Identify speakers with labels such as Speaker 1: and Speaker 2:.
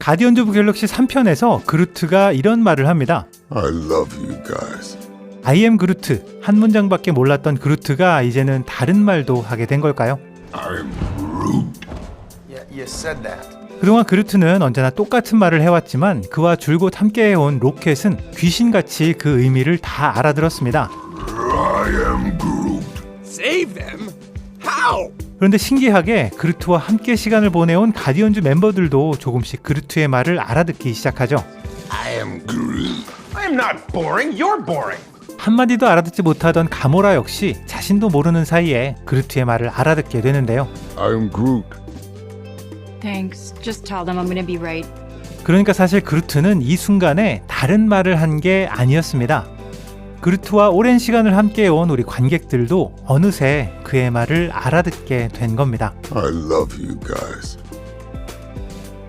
Speaker 1: 가디언즈 오브 갤럭시 3편에서 그루트가 이런 말을 합니다.
Speaker 2: I love you guys.
Speaker 1: I am 그루트 한 문장밖에 몰랐던 그루트가 이제는 다른 말도 하게 된 걸까요?
Speaker 2: I'm Groot.
Speaker 3: Yeah, you said that.
Speaker 1: 그동안 그루트는 언제나 똑같은 말을 해왔지만 그와 줄곧 함께해온 로켓은 귀신같이 그 의미를 다 알아들었습니다.
Speaker 2: I am Groot.
Speaker 4: Save them? How?
Speaker 1: 그런데 신기하게 그루트와 함께 시간을 보내온 가디언즈 멤버들도 조금씩 그루트의 말을 알아듣기 시작하죠.
Speaker 2: I am Groot.
Speaker 3: I'm not boring. You're boring.
Speaker 1: 한마디도 알아듣지 못하던 가모라 역시 자신도 모르는 사이에 그루트의 말을 알아듣게 되는데요.
Speaker 2: I am Groot.
Speaker 5: Thanks. Just tell them I'm gonna be right.
Speaker 1: 그러니까 사실 그루트는 이 순간에 다른 말을 한 게 아니었습니다. 그루트와 오랜 시간을 함께해온 우리 관객들도 어느새 그의 말을 알아듣게 된 겁니다.
Speaker 2: I love you guys.